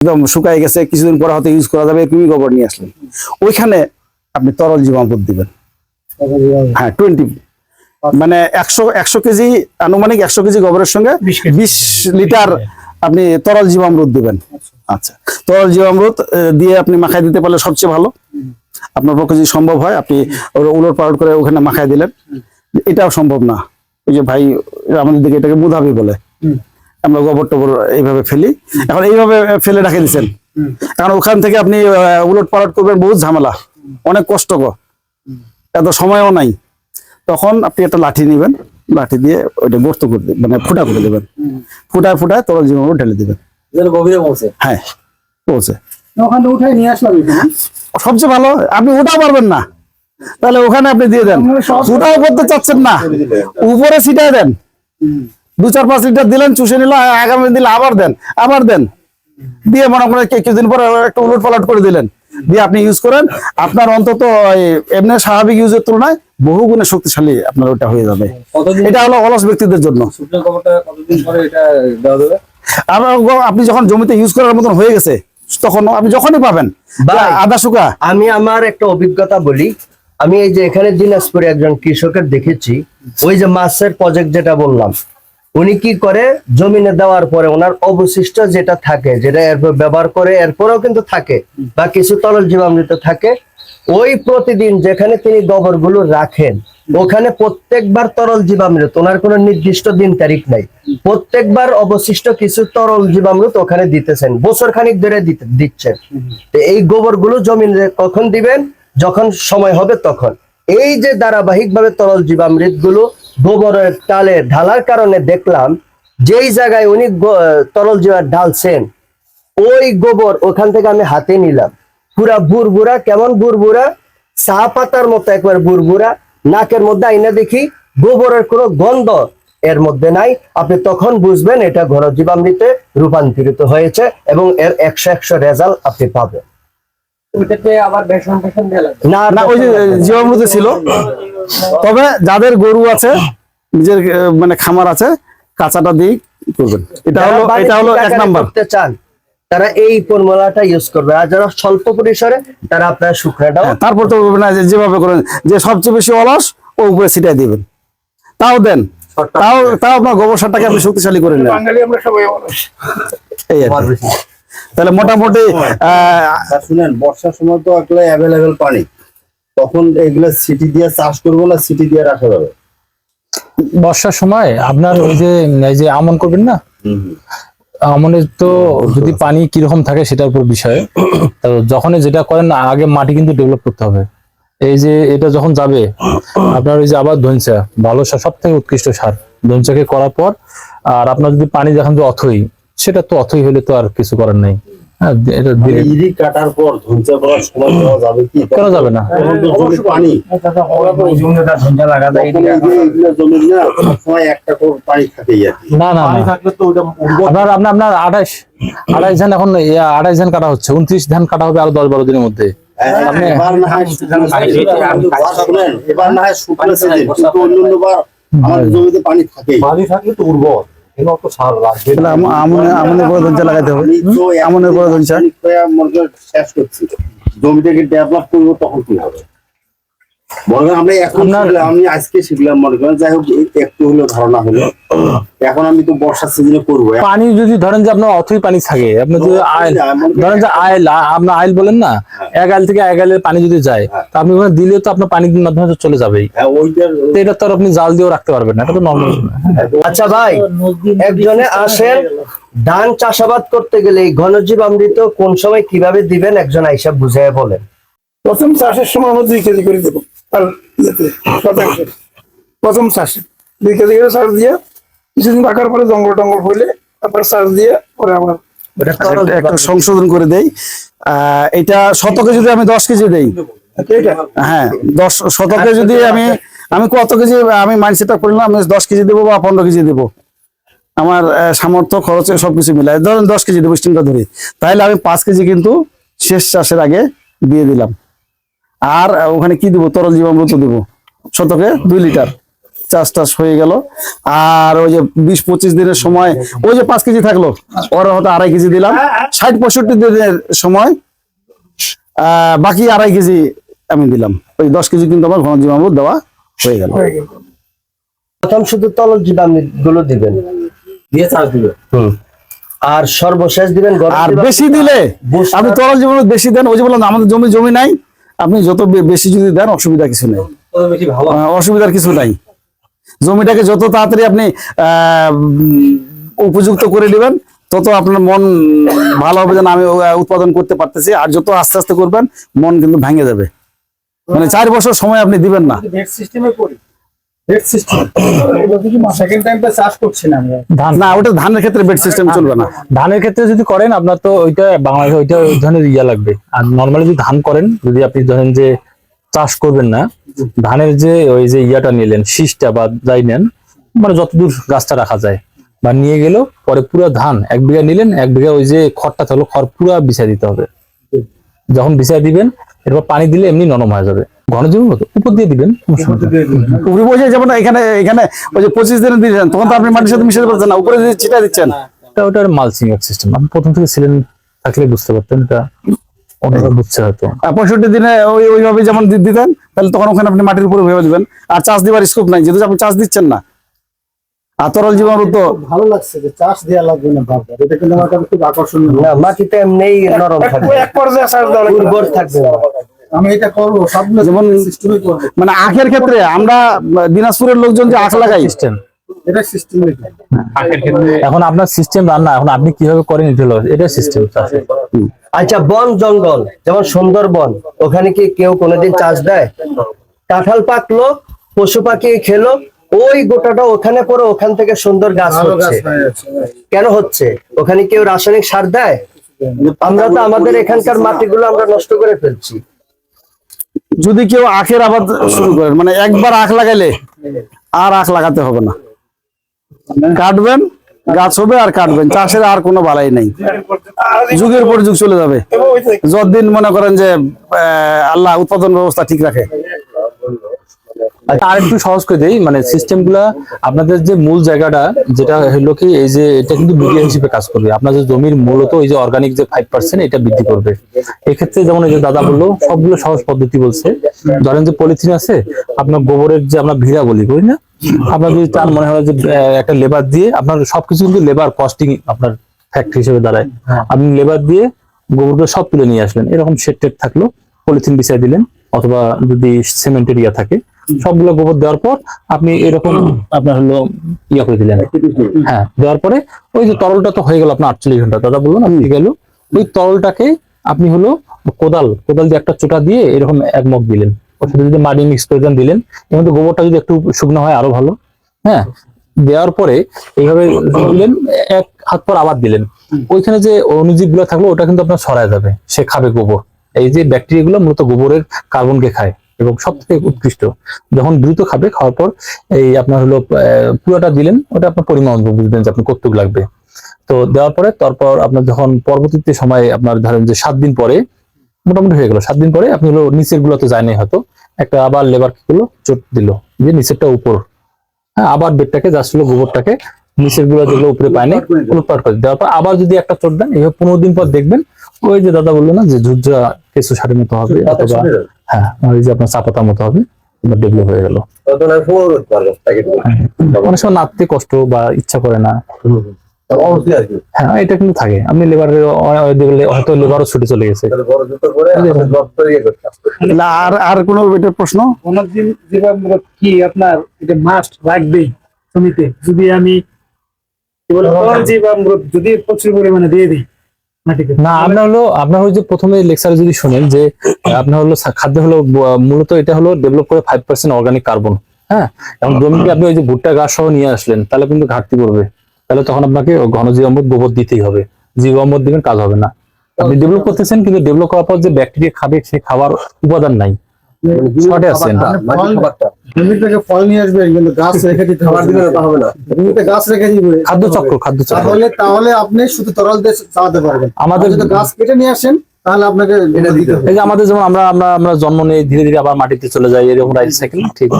একদম শুকাই গেছে কিছুদিন পরে হয়তো ইউজ করা যাবে এরকমই গোবর নিয়ে আসলেন। ওইখানে আপনি তরল জীবামৃত দিবেন। হ্যাঁ টোয়েন্টি মানে একশো একশো কেজি আনুমানিক একশো কেজি গোবরের সঙ্গে 20 বিশ লিটার আপনি তরল জীবামৃত দিবেন। আচ্ছা। তরল জীবামৃত আহ, দিয়ে আপনি মাখায় দিতে পারলে সবচেয়ে ভালো। আপনার পক্ষে যদি সম্ভব হয় আপনি উলট পালট করে ওখানে মাখায় দিলেন। এটাও সম্ভব না। ওই যে ভাই আমাদের দিকে এটাকে বুধাবি বলে। আমরা গোবর টোবর এইভাবে ফেলি। এখন এইভাবে ফেলে রেখে দিচ্ছেন। কারণ ওখান থেকে আপনি উলট পালট করবেন বহুত ঝামেলা। অনেক কষ্টকর এত সময়ও নাই। তখন আপনি একটা লাঠি নেবেন লাঠি দিয়ে ওইটা গর্ত করে দিবেন মানে ফুটা করে দেবেন। ফুটায় ফুটায় তরল জীবন ঢেলে দিবেন। হ্যাঁ পৌঁছে। এখানে সবচেয়ে ভালো আপনি ওটাও পারবেন না। তাহলে ওখানে আপনি দিয়ে দেন। ওটাও করতে চাচ্ছেন না। উপরে ছিটায় দেন। দু চার পাঁচ লিটার দিলেন চুষে নিল আগামী দিলে আবার দেন আবার দেন। দিয়ে মনে করেন কিছুদিন পরে একটা উলট পালট করে দিলেন। দিয়ে আপনি ইউজ করেন আপনার অন্তত এমনি স্বাভাবিক ইউজের তুলনায় বহু গুণে শক্তিশালী আপনার ওটা হয়ে যাবে। এটা হলো অলস ব্যক্তিদের জন্য। আপনি যখন জমিতে ইউজ করার মতন হয়ে গেছে তখন আপনি যখনই পাবেন। আদা শুকা। আমি আমার একটা অভিজ্ঞতা বলি। আমি এই যে এখানে দিনাজপুরে একজন কৃষকের দেখেছি ওই যে মাছের প্রজেক্ট যেটা বললাম উনি কি করে? জমিনে দেওয়ার পরে ওনার অবশিষ্ট যেটা থাকে, যেটা এরপর ব্যবহার করে, এরপরেও কিন্তু থাকে, বা কিছু তরল জীবামৃত থাকে, ওই প্রতিদিন যেখানে তিনি গোবরগুলো রাখেন, ওখানে প্রত্যেকবার তরল জীবামৃত, ওনার কোনো নির্দিষ্ট দিন তারিখ নাই, প্রত্যেকবার অবশিষ্ট কিছু তরল জীবামৃত ওখানে দিতেছেন বছর খানিক ধরে দিচ্ছেন। এই গোবরগুলো জমিনে কখন দিবেন? যখন সময় হবে তখন। এই যে ধারাবাহিক ভাবে তরল জীবামৃতগুলো গোবরের টালে ঢালার কারণে দেখলাম যেই জায়গায় উনি তরল জীবা ঢালছেন, ওই গোবর ওখান থেকে আমি হাতে নিলাম। পুরা বুরবুরা কেমন বুরবুরা চা পাতার মতো একবার বুরবুরা নাকের মধ্যে আইনা দেখি গোবরের কোনো গন্ধ এর মধ্যে নাই। আপনি তখন বুঝবেন এটা ঘর জীবামৃতে রূপান্তরিত হয়েছে এবং এর একশো একশো রেজাল্ট আপনি পাবেন। না না ওই যে জীবামৃত ছিল। তবে যাদের গরু আছে নিজের মানে খামার আছে কাঁচাটা দিয়ে করবেন। এটা হলো এটা হলো এক নাম্বার। চান তারা এই ফর্মুলাটা ইউজ করবে। আর যারা স্বল্প পরিসরে তারা আপনার শুকনাটাও হ্যাঁ, তারপর তো বলবেন না যেভাবে করেন যে সবচেয়ে বেশি অলস ও উপরে ছিটাই দিবেন। তাও দেন। তাও তাও আপনার গোবর সারটাকে আপনি শক্তিশালী করে নেন। বাঙালি আমরা সবাই অলস। এই আর। তাহলে মোটামুটি শুনেন বর্ষার সময় তো এগুলো অ্যাভেলেবেল পানি। তখন এগুলো সিটি দিয়ে চাষ করব না সিটি দিয়ে রাখা যাবে? বর্ষার সময় আপনার ওই যে এই যে আমন করবেন না? আমনের তো যদি পানি কীরকম থাকে সেটার উপর বিষয়। তো যখনই যেটা করেন আগে মাটি কিন্তু ডেভেলপ করতে হবে। এই যে এটা যখন যাবে আপনার ওই যে আবার ধনসা ভালো সার সব থেকে উৎকৃষ্ট সার। ধনসাকে করার পর আর আপনার যদি পানি দেখেন যে অথই সেটা তো অথই হলে তো আর কিছু করার নেই। হ্যাঁ এটা মানে যাবে কি? কেন যাবে না? তখন তো জমির পানি। তখন এই যে এগুলো জমির না সবসময় একটা করে পানি থাকেই আর কি। না না না। থাকলে তো ওটা আপনার আপনার আপনার আঠাশ আঠাশ ধান এখন ধান কাটা হচ্ছে। উনত্রিশ ধান কাটা হবে আরও দশ বারো দিনের মধ্যে। এবার না হয় শুকনো এবার না হয় আমাদের জমিতে পানি থাকে পানি থাকলে তো উর্বর। এগুলো তো সার লাগবে তাহলে আম- আমনে আমনে করে ধনচা লাগাতে হবে। আমনের করে ধনচা শেষ করছি। জমিটাকে ডেভেলপ করব তখন কি হবে? মনে আমরা এখন আমি আজকে শিখলাম মনে করেন যাই হোক একটু হলেও ধারণা হলো। এখন আমি তো বর্ষার সিজনে করব। পানি যদি ধরেন যে আপনার অথই পানি থাকে আপনি যদি আইল ধরেন যে আইল আপনার আইল বলেন না এক আইল থেকে এক আইলের পানি যদি যায় তা আপনি ওখানে দিলে তো আপনার পানির মাধ্যমে চলে যাবেই। হ্যাঁ এটা তো আপনি জাল দিয়েও রাখতে পারবেন না এটা তো নর্মাল আচ্ছা ভাই একজনে আসেন ধান চাষাবাদ করতে গেলে ঘনজীব অমৃত কোন সময় কীভাবে দিবেন? একজন আইসা বুঝায় বলেন। প্রথম চাষের সময় আমরা দুই কেজি করে দেবো। আর ইয়েতে, শতাংশে প্রথম চাষে। দুই কেজি করে চাষ দিয়ে কিছুদিন রাখার পরে জঙ্গল টঙ্গল হইলে তারপর চাষ দিয়ে পরে আবার আচ্ছা, একটা- সংশোধন করে দেই। আহ, এটা শতকে যদি আমি দশ কেজি দেই? হ্যাঁ দশ শতকে যদি আমি আমি কত কেজি আমি মাইন্ডসেটটা করলাম আমি দশ কেজি দেবো বা পনেরো কেজি দেবো। আমার আহ, সামর্থ্য খরচে সবকিছু মিলাই ধরেন দশ কেজি দেবো স্টিমটা ধরি। তাহলে আমি পাঁচ কেজি কিন্তু শেষ চাষের আগে দিয়ে দিলাম। আর ওখানে কি দেবো? তরল জীবামৃত দেবো। শতকে দুই লিটার। চাষ টাস হয়ে গেল। আর ওই যে বিশ পঁচিশ দিনের সময় ওই যে পাঁচ কেজি থাকল। ওর হয়তো আড়াই কেজি দিলাম। ষাট পঁয়ষট্টি দিনের সময় বাকি আড়াই কেজি আমি দিলাম। ওই দশ কেজি কিন্তু আমার ঘন জীবামৃত দেওয়া হয়ে গেল। প্রথম শুধু তরল জীবামৃতগুলো দিবেন। দিয়ে চাষ দিবে হুম। আর সর্বশেষ দিবেন আর বেশি দিলে আপনি তরল জীবামৃত বেশি দেন ওই যে বললাম আমাদের জমি জমি নাই। আপনি যত বেশি যদি দেন অসুবিধা কিছু নেই। অসুবিধার কিছু নাই। জমিটাকে যত তাড়াতাড়ি আপনি আহ, উপযুক্ত করে নেবেন তত আপনার মন ভালো হবে যেন আমি উৎপাদন করতে পারতেছি। আর যত আস্তে আস্তে করবেন মন কিন্তু ভেঙে যাবে। মানে চার বছর সময় আপনি দিবেন না। সিস্টেমে করি ধানের ক্ষেত্রে বেড সিস্টেম চলবে না। ধানের ক্ষেত্রে যদি করেন আপনার তো ওইটা বাংলাদেশে ওইটা ধরনের ইয়া লাগবে। আর নর্মালি যদি ধান করেন যদি আপনি ধরেন যে চাষ করবেন না ধানের যে ওই যে ইয়াটা নিলেন শীষটা বা যাই নেন মানে যতদূর গাছটা রাখা যায় বা নিয়ে গেল পরে পুরো ধান এক বিঘা নিলেন এক বিঘা ওই যে খড়টা থাকল খড় পুরো বিছাই দিতে হবে। যখন বিছাই দিবেন এরপর পানি দিলে এমনি নরম হয়ে যাবে। ঘন জমি মতো উপর দিয়ে দিবেন উপরে বসে যেমন এখানে এখানে ওই যে পঁচিশ দিনে দিয়েছেন তখন তো আপনি মাটির সাথে মিশাতে পারছেন না উপরে যে ছিটা দিচ্ছেন। এটা ওটার মালচিং সিস্টেম আপনি প্রথম থেকে ছিলেন থাকলে বুঝতে পারতেন এটা অন্যরা বুঝছে হয়তো। পঁয়ষট্টি দিনে ওই ওইভাবে যেমন দিতেন তাহলে তখন ওখানে আপনি মাটির উপরে ভেবে দিবেন। আর চাষ দিবার স্কোপ নাই যেহেতু আপনি চাষ দিচ্ছেন না। আর তরল জীবাণু তো ভালো লাগছে যে চাষ দেওয়া লাগবে না বারবার। এটা কিন্তু আমার কাছে খুব আকর্ষণীয়। না মাটিতে এমনিই নরম থাকবে এক পর্যায়ে চাষ দেওয়া উর্বর থাকবে। না। আমি এটা করব সবগুলো যেমন সিস্টেমে করব। মানে আখের ক্ষেত্রে আমরা দিনাজপুরের লোকজন যে আখ লাগাই সিস্টেম এটা সিস্টেমে এখন আপনার সিস্টেম রান্না এখন আপনি কীভাবে করেন এটা হলো এটা সিস্টেম আচ্ছা বন জঙ্গল যেমন সুন্দরবন ওখানে কি কেউ কোনোদিন চাষ দেয়? কাঁঠাল পাকলো পশু পাখি খেলো ওই গোটাটা ওখানে পরে ওখান থেকে সুন্দর গাছ হচ্ছে। কেন হচ্ছে? ওখানে কেউ রাসায়নিক সার দেয়? আমরা তো আমাদের এখানকার মাটিগুলো আমরা নষ্ট করে ফেলছি। যদি কেউ আখের আবাদ শুরু করেন মানে একবার আখ লাগাইলে আর আখ লাগাতে হবে না। কাটবেন গাছ হবে আর কাটবেন চাষের আর কোনো বালাই নাই। যুগের পর যুগ চলে যাবে। যতদিন মনে করেন যে আহ, আল্লাহ উৎপাদন ব্যবস্থা ঠিক রাখে। আর একটু সহজ করে দেই মানে সিস্টেমগুলা আপনাদের যে মূল জায়গাটা, যেটা হলো কি, এই যে এটা কিন্তু মিডিয়া হিসেবে কাজ করবে। আপনাদের জমির মূলত এই যে অর্গানিক যে ফাইভ পার্সেন্ট এটা বৃদ্ধি করবে। এক্ষেত্রে যেমন এই যে দাদা বলল, সবগুলো সহজ পদ্ধতি বলছে। ধরেন যে পলিথিন আছে, আপনার গোবরের যে আমরা ভিড়া বলি, করি না? আপনার যদি চান মনে হয় যে একটা লেবার দিয়ে আপনার সবকিছু কিন্তু লেবার কস্টিং আপনার ফ্যাক্টরি হিসেবে দাঁড়ায়। আপনি লেবার দিয়ে গোবরগুলো সব তুলে নিয়ে আসলেন। এরকম শেড টেড থাকল, পলিথিন বিছাই দিলেন, অথবা যদি সিমেন্টের ইয়া থাকে সবগুলো গোবর দেওয়ার পর আপনি এরকম আপনার হলো ইয়া করে দিলেন। হ্যাঁ দেওয়ার পরে ওই যে তরলটা তো হয়ে গেল আপনার আটচল্লিশ ঘণ্টা। দাদা বলল না গেল। ওই তরলটাকে আপনি হলো কোদাল কোদাল দিয়ে একটা চোটা দিয়ে এরকম এক মগ দিলেন। ওর সাথে যদি মাটি মিক্স করে দেন দিলেন। এবং তো গোবরটা যদি একটু শুকনো হয় আরও ভালো। হ্যাঁ দেওয়ার পরে এইভাবে দিলেন এক হাত পর আবার দিলেন। ওইখানে যে অনুজীবগুলো থাকল ওটা কিন্তু আপনার সরায় যাবে। সে খাবে গোবর। এই যে ব্যাকটেরিয়া গুলো মূলত গোবরের কার্বনকে খায়। এবং সব থেকে উৎকৃষ্ট। যখন দ্রুত খাবে খাওয়ার পর এই আপনার হলো পুরোটা দিলেন ওটা আপনার পরিমাণ বুঝবেন যে আপনার কতটুকু লাগবে। তো দেওয়ার পরে তারপর আপনার যখন পরবর্তীতে সময় আপনার ধরেন যে সাত দিন পরে মোটামুটি হয়ে গেল সাত দিন পরে আপনি হলো নিচেরগুলো তো যায়নি হয়তো একটা আবার লেবার কি করল চোট দিল যে নিচেরটা উপর হ্যাঁ আবার বেডটাকে জাস্ট হলো গোবরটাকে নিচেরগুলো যেগুলো উপরে পায়নি উলটপাট করে দেওয়ার পর আবার যদি একটা চোট দেন এইভাবে পনেরো দিন পর দেখবেন ওই যে দাদা বলল না যে ঝুরঝা কেঁচু সারের মতো হবে অথবা হ্যাঁ ওই যে আপনার চাপাতার মতো হবে ডেভেলপ হয়ে গেল। পারবে তাকে অনেক সময় নাচতে কষ্ট বা ইচ্ছা করে না। হ্যাঁ এটা কিন্তু থাকে। আপনি লেবারের হয়তো লেবারও ছুটে চলে গেছে। আর আর কোনো এটার প্রশ্ন? কি আপনার এটা মাস্ট রাখবেই জমিতে। যদি আমি কি বলে, যদি প্রচুর পরিমাণে দিয়ে দিই। না আপনার হলো আপনার হলো যে প্রথমে লেকচারে যদি শুনেন যে আপনার হলো খাদ্য হলো মূলত এটা হলো ডেভেলপ করে ফাইভ পার্সেন্ট অর্গানিক কার্বন হ্যাঁ? এবং জমিতে আপনি ওই যে ভুট্টা গাছ সহ নিয়ে আসলেন তাহলে কিন্তু ঘাটতি পড়বে। তাহলে তখন আপনাকে ঘন জীবামৃত গোবর দিতেই হবে। জীবামৃত দিবেন কাজ হবে না। আপনি ডেভেলপ করতেছেন কিন্তু ডেভেলপ করার পর যে ব্যাকটেরিয়া খাবে সে খাবার উপাদান নাই। শর্টে আছেন জমি থেকে ফল নিয়ে আসবে কিন্তু গাছ রেখে দিতে খাবার দিলে হবে হবে না। জমিতে গাছ রেখে দিবে খাদ্য চক্র খাদ্য চক্র। তাহলে তাহলে আপনি শুধু তরল দিয়ে চালাতে পারবেন। আমাদের যদি গাছ কেটে নিয়ে আসেন তাহলে আপনাকে এটা দিতে হবে। এই যে আমাদের যেমন আমরা আমরা আমরা জন্ম নিয়ে ধীরে ধীরে আবার মাটিতে চলে যাই এরকম লাইফ সাইকেল ঠিক।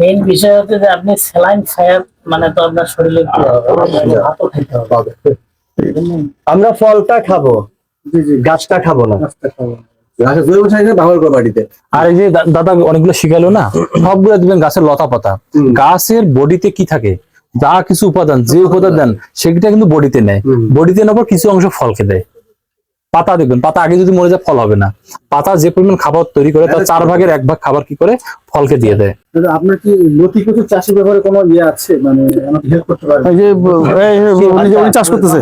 মেইন বিষয় হচ্ছে যে আপনি স্যালাইন মানে তো আপনার শরীরে ভাতও খাইতে হবে। আমরা ফলটা খাব গাছটা খাব না। গাছের জৈব সার ব্যবহার করে বাড়িতে। আর এই যে দাদা অনেকগুলো শিখালো না সবগুলো দিবেন গাছের লতা পাতা। গাছের বডিতে কি থাকে? যা কিছু উপাদান যে উপাদান দেন সেটা কিন্তু বডিতে নেয়। বডিতে নেওয়ার পর কিছু অংশ ফলকে দেয়। পাতা দেখবেন পাতা আগে যদি মরে যায় ফল হবে না। পাতা যে পরিমাণ খাবার তৈরি করে তার চার ভাগের এক ভাগ খাবার কি করে? ফলকে দিয়ে দেয়। আপনার কি লতি কচু চাষের ব্যাপারে কোনো ইয়ে আছে? মানে আমাকে হেল্প করতে পারবেন? চাষ করতেছে।